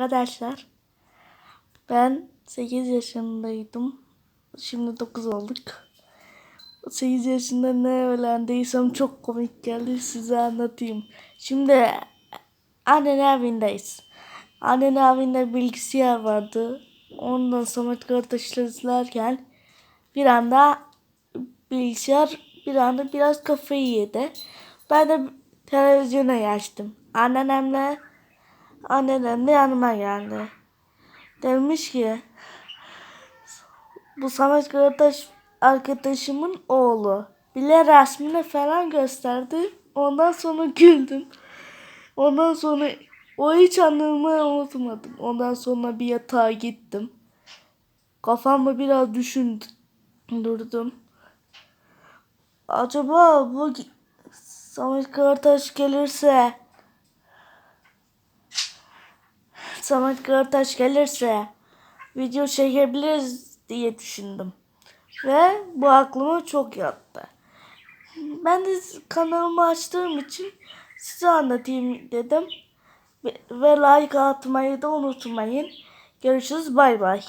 Arkadaşlar ben 8 yaşındaydım. Şimdi 9 olduk. 8 yaşında ne öğrendiysem çok komik geldi size anlatayım. Şimdi annenin evindeyiz. Annenin evinde bilgisayar vardı. Ondan Samet kardeşler izlerken bir anda bilgisayar bir anda biraz kafayı yedi. Ben de televizyona geçtim. Anneannemle anneannem de yanıma geldi. Demiş ki bu Samet kardeş arkadaşımın oğlu. Bile resmini falan gösterdi. Ondan sonra güldüm. Ondan sonra o hiç anımı unutmadım. Ondan sonra bir yatağa gittim. Kafamı biraz düşündürdüm. Acaba bu Samet kardeş gelirse Samet kardeş gelirse video çekebiliriz diye düşündüm. Ve bu aklıma çok yattı. Ben de kanalımı açtığım için size anlatayım dedim. Ve like atmayı da unutmayın. Görüşürüz bay bay.